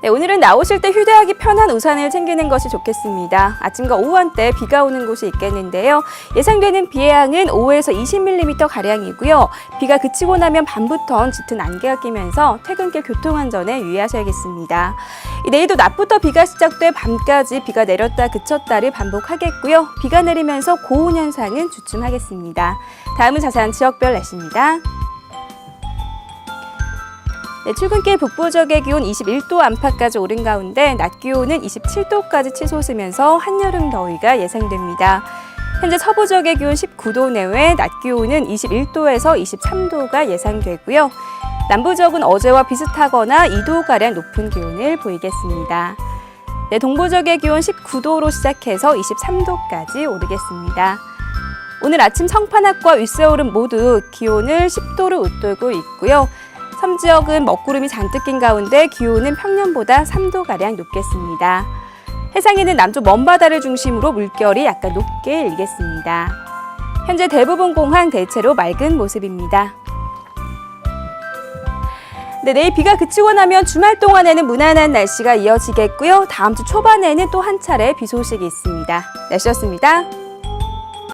네, 오늘은 나오실 때 휴대하기 편한 우산을 챙기는 것이 좋겠습니다. 아침과 오후 한때 비가 오는 곳이 있겠는데요. 예상되는 비의 양은 5에서 20mm 가량이고요. 비가 그치고 나면 밤부턴 짙은 안개가 끼면서 퇴근길 교통안전에 유의하셔야겠습니다. 이 내일도 낮부터 비가 시작돼 밤까지 비가 내렸다 그쳤다를 반복하겠고요. 비가 내리면서 고온 현상은 주춤하겠습니다. 다음은 자세한 지역별 날씨입니다. 네, 출근길 북부 지역의 기온 21도 안팎까지 오른 가운데 낮 기온은 27도까지 치솟으면서 한여름 더위가 예상됩니다. 현재 서부 지역의 기온 19도 내외, 낮 기온은 21도에서 23도가 예상되고요. 남부 지역은 어제와 비슷하거나 2도가량 높은 기온을 보이겠습니다. 네, 동부 지역의 기온 19도로 시작해서 23도까지 오르겠습니다. 오늘 아침 성판악과 윗세오름 모두 기온을 10도를 웃돌고 있고요. 섬 지역은 먹구름이 잔뜩 낀 가운데 기온은 평년보다 3도가량 높겠습니다. 해상에는 남쪽 먼바다를 중심으로 물결이 약간 높게 일겠습니다. 현재 대부분 공항 대체로 맑은 모습입니다. 네, 내일 비가 그치고 나면 주말 동안에는 무난한 날씨가 이어지겠고요. 다음 주 초반에는 또 한 차례 비 소식이 있습니다. 날씨였습니다.